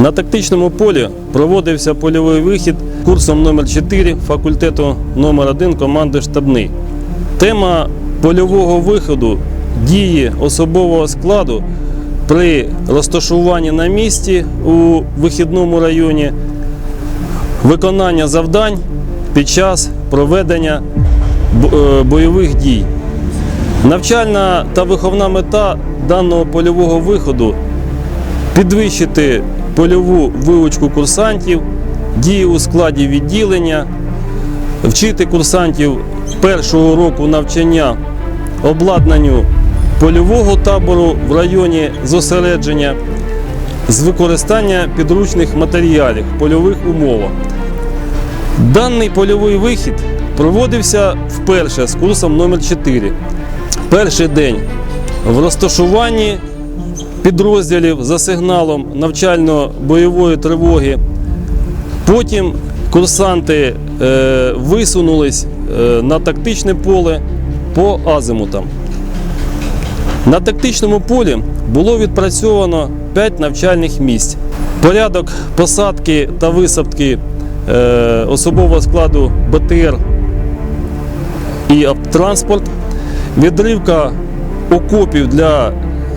На тактичному полі проводився польовий вихід курсом номер 4 факультету номер 1 команди штабний. Тема польового виходу дії особового складу при розташуванні на місці у вихідному районі, виконання завдань під час проведення е, бойових дій. Навчальна та виховна мета даного польового виходу підвищити польову вивучку курсантів, дії у складі відділення, вчити курсантів першого року навчання обладнанню польового табору в районі зосередження з використання підручних матеріалів в польових умовах. Даний польовий вихід проводився вперше з курсом номер 4 Перший день в розташуванні підрозділів за сигналом навчально-бойової тривоги. Потім курсанти е, висунулись е, на тактичне поле по азимутам. На тактичному полі було відпрацьовано 5 навчальних місць. Порядок посадки та висадки е, особового складу БТР і транспорт, відривка окопів для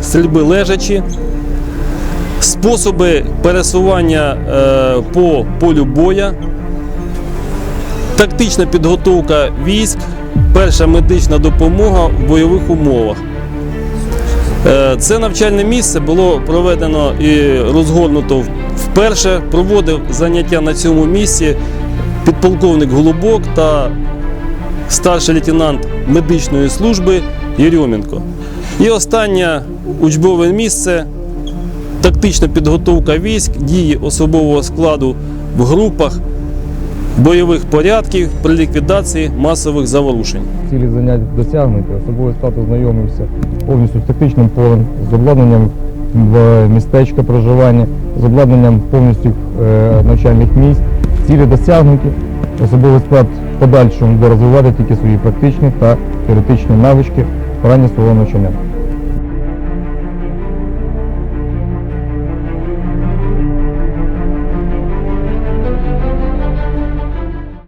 стрільби лежачі, способи пересування е, по полю боя, тактична підготовка військ, перша медична допомога в бойових умовах. Е, Це навчальне місце було проведено і розгорнуто вперше. Проводив заняття на цьому місці підполковник Голубок та старший лейтенант медичної служби Єрьоменко. І останнє учбове місце тактична підготовка військ, дії особового складу в групах бойових порядків при ліквідації масових заворушень. Цілі занять досягнуті, особовий склад ознайомився повністю з тактичним полем, з обладнанням в містечка проживання, з обладнанням повністю е, навчальних місць. Цілі досягнуті. Особовий склад в подальшому буде розвивати тільки свої практичні та теоретичні навички в ранні свого навчання.